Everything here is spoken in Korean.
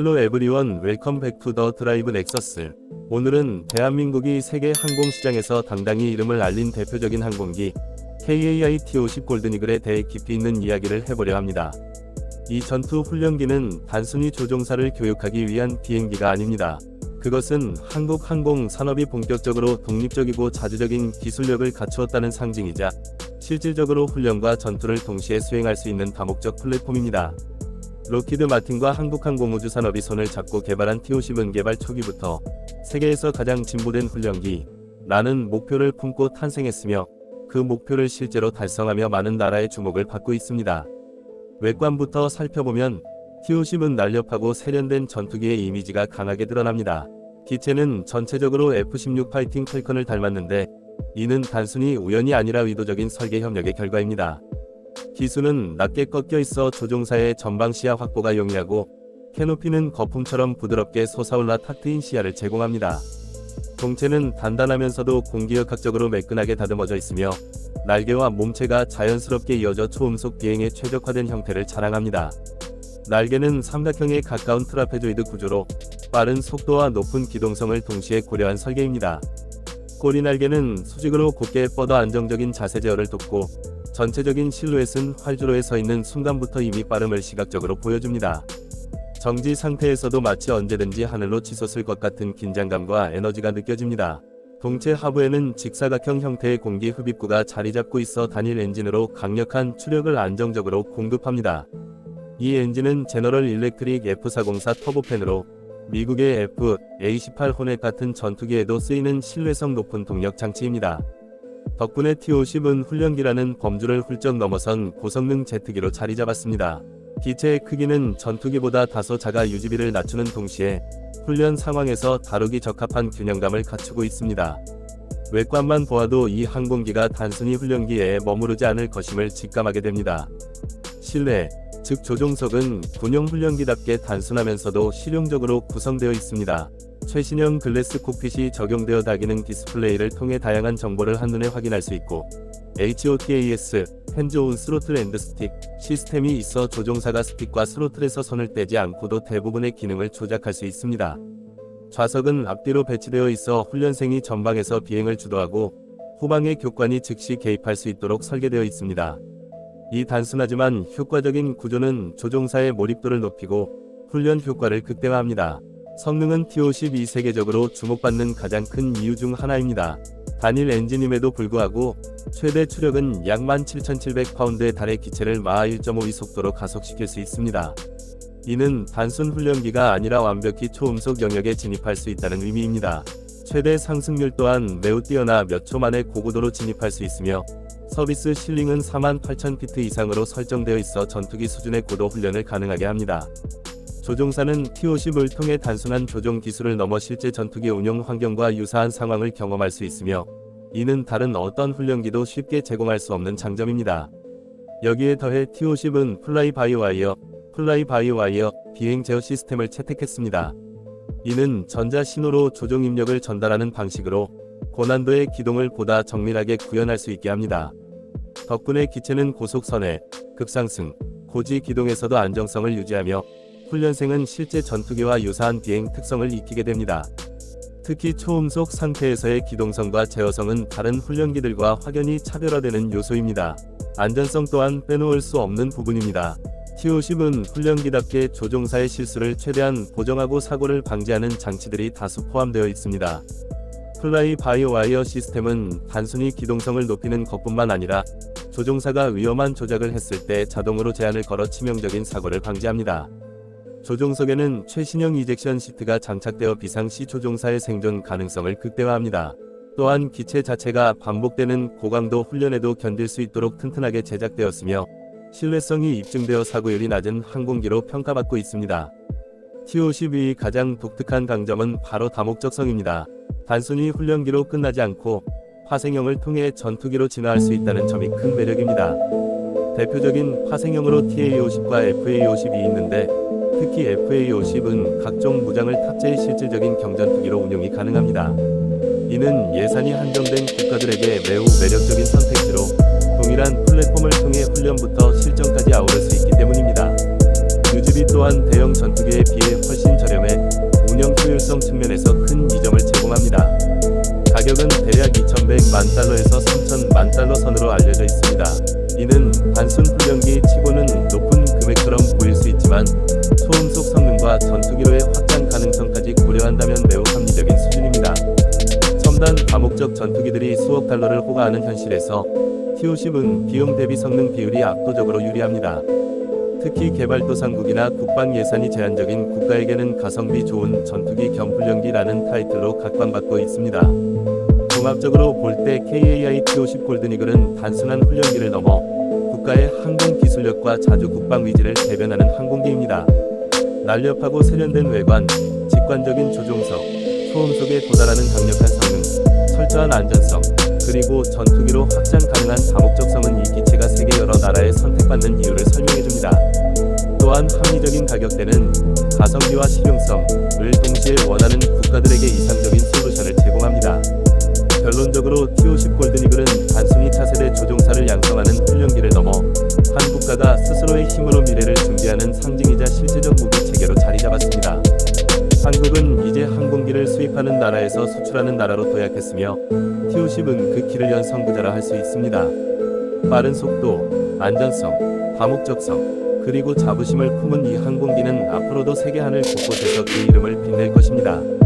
헬로 에브리원 웰컴 백 투 더 드라이브 넥서스 오늘은 대한민국이 세계 항공시장에서 당당히 이름을 알린 대표적인 항공기 KAI T50 골든이글에 대해 깊이 있는 이야기를 해보려 합니다. 이 전투 훈련기는 단순히 조종사를 교육하기 위한 비행기가 아닙니다. 그것은 한국 항공 산업이 본격적으로 독립적이고 자주적인 기술력을 갖추었다는 상징이자 실질적으로 훈련과 전투를 동시에 수행할 수 있는 다목적 플랫폼입니다. 로키드 마틴과 한국항공우주 산업이 손을 잡고 개발한 T50은 개발 초기부터 세계에서 가장 진보된 훈련기, 라는 목표를 품고 탄생했으며 그 목표를 실제로 달성하며 많은 나라의 주목을 받고 있습니다. 외관부터 살펴보면 T50은 날렵하고 세련된 전투기의 이미지가 강하게 드러납니다. 기체는 전체적으로 F-16 파이팅 펠컨을 닮았는데 이는 단순히 우연이 아니라 의도적인 설계 협력의 결과입니다. 기수는 낮게 꺾여 있어 조종사의 전방 시야 확보가 용이하고 캐노피는 거품처럼 부드럽게 솟아올라 탁 트인 시야를 제공합니다. 동체는 단단하면서도 공기역학적으로 매끈하게 다듬어져 있으며 날개와 몸체가 자연스럽게 이어져 초음속 비행에 최적화된 형태를 자랑합니다. 날개는 삼각형에 가까운 트라페조이드 구조로 빠른 속도와 높은 기동성을 동시에 고려한 설계입니다. 꼬리 날개는 수직으로 곧게 뻗어 안정적인 자세 제어를 돕고 전체적인 실루엣은 활주로에 서 있는 순간부터 이미 빠름을 시각적으로 보여줍니다. 정지 상태에서도 마치 언제든지 하늘로 치솟을 것 같은 긴장감과 에너지가 느껴집니다. 동체 하부에는 직사각형 형태의 공기 흡입구가 자리 잡고 있어 단일 엔진으로 강력한 추력을 안정적으로 공급합니다. 이 엔진은 제너럴 일렉트릭 F404 터보팬으로 미국의 F-A18 호넷 같은 전투기에도 쓰이는 신뢰성 높은 동력 장치입니다. 덕분에 T-50은 훈련기라는 범주를 훌쩍 넘어선 고성능 제트기로 자리 잡았습니다. 기체의 크기는 전투기보다 다소 작아 유지비를 낮추는 동시에 훈련 상황에서 다루기 적합한 균형감을 갖추고 있습니다. 외관만 보아도 이 항공기가 단순히 훈련기에 머무르지 않을 것임을 직감하게 됩니다. 실내, 즉 조종석은 군용 훈련기답게 단순하면서도 실용적으로 구성되어 있습니다. 최신형 글래스 콕핏이 적용되어 다기능 디스플레이를 통해 다양한 정보를 한눈에 확인할 수 있고 HOTAS, 핸즈온 스로틀 앤드 스틱 시스템이 있어 조종사가 스틱과 스로틀에서 손을 떼지 않고도 대부분의 기능을 조작할 수 있습니다. 좌석은 앞뒤로 배치되어 있어 훈련생이 전방에서 비행을 주도하고 후방의 교관이 즉시 개입할 수 있도록 설계되어 있습니다. 이 단순하지만 효과적인 구조는 조종사의 몰입도를 높이고 훈련 효과를 극대화합니다. 성능은 T-52 세계적으로 주목받는 가장 큰 이유 중 하나입니다. 단일 엔진임에도 불구하고 최대 추력은 약 17,700파운드에 달해 기체를 마하 1.5위 속도로 가속시킬 수 있습니다. 이는 단순 훈련기가 아니라 완벽히 초음속 영역에 진입할 수 있다는 의미입니다. 최대 상승률 또한 매우 뛰어나 몇 초 만에 고고도로 진입할 수 있으며 서비스 실링은 48,000피트 이상으로 설정되어 있어 전투기 수준의 고도 훈련을 가능하게 합니다. 조종사는 T-50을 통해 단순한 조종 기술을 넘어 실제 전투기 운용 환경과 유사한 상황을 경험할 수 있으며 이는 다른 어떤 훈련기도 쉽게 제공할 수 없는 장점입니다. 여기에 더해 T-50은 플라이 바이 와이어, 플라이 바이 와이어 비행 제어 시스템을 채택했습니다. 이는 전자 신호로 조종 입력을 전달하는 방식으로 고난도의 기동을 보다 정밀하게 구현할 수 있게 합니다. 덕분에 기체는 고속선회, 급상승, 고지 기동에서도 안정성을 유지하며 훈련생은 실제 전투기와 유사한 비행 특성을 익히게 됩니다. 특히 초음속 상태에서의 기동성과 제어성은 다른 훈련기들과 확연히 차별화되는 요소입니다. 안전성 또한 빼놓을 수 없는 부분입니다. T-50은 훈련기답게 조종사의 실수를 최대한 보정하고 사고를 방지하는 장치들이 다수 포함되어 있습니다. 플라이 바이 와이어 시스템은 단순히 기동성을 높이는 것뿐만 아니라 조종사가 위험한 조작을 했을 때 자동으로 제한을 걸어 치명적인 사고를 방지합니다. 조종석에는 최신형 이젝션 시트가 장착되어 비상시 조종사의 생존 가능성을 극대화합니다. 또한 기체 자체가 반복되는 고강도 훈련에도 견딜 수 있도록 튼튼하게 제작되었으며 신뢰성이 입증되어 사고율이 낮은 항공기로 평가받고 있습니다. T-52의 가장 독특한 강점은 바로 다목적성입니다. 단순히 훈련기로 끝나지 않고 파생형을 통해 전투기로 진화할 수 있다는 점이 큰 매력입니다. 대표적인 파생형으로 TA-50과 FA-50이 있는데 특히 FA50은 각종 무장을 탑재해 실질적인 경전 투기로 운용이 가능합니다. 이는 예산이 한정된 국가들에게 매우 매력적인 선택지로 동일한 플랫폼을 통해 훈련부터 실전까지 아우를 수 있기 때문입니다. 유지비 또한 대형 전투기에 비해 훨씬 저렴해 운영 효율성 측면에서 큰 이점을 제공합니다. 가격은 대략 2,100만 달러에서 3,000만 달러 선으로 알려져 있습니다. 이는 단순 훈련기 치고는 높은 금액처럼 보일 수 있지만 소음속 성능과 전투기로의 확장 가능성까지 고려한다면 매우 합리적인 수준입니다. 첨단 다목적 전투기들이 수억 달러를 호가하는 현실에서 T-50은 비용 대비 성능 비율이 압도적으로 유리합니다. 특히 개발도상국이나 국방 예산이 제한적인 국가에게는 가성비 좋은 전투기 겸 훈련기라는 타이틀로 각광받고 있습니다. 종합적으로 볼 때 KAI T-50 골든이글은 단순한 훈련기를 넘어 국가의 항공 기술력과 자주 국방 위지를 대변하는 항공기입니다. 날렵하고 세련된 외관, 직관적인 조종석, 소음 속에 도달하는 강력한 성능, 철저한 안전성, 그리고 전투기로 확장 가능한 다목적성은 이 기체가 세계 여러 나라에 선택받는 이유를 설명해줍니다. 또한 합리적인 가격대는 가성비와 실용성을 동시에 원하는 국가들에게 이상적인 솔루션을 제공합니다. 결론적으로 T-50 한 국가가 스스로의 힘으로 미래를 준비하는 상징이자 실제적 무기 체계로 자리 잡았습니다. 한국은 이제 항공기를 수입하는 나라에서 수출하는 나라로 도약했으며 T-50은 그 길을 연 선구자라 할 수 있습니다. 빠른 속도, 안전성, 다목적성, 그리고 자부심을 품은 이 항공기는 앞으로도 세계 하늘 곳곳에서 그 이름을 빛낼 것입니다.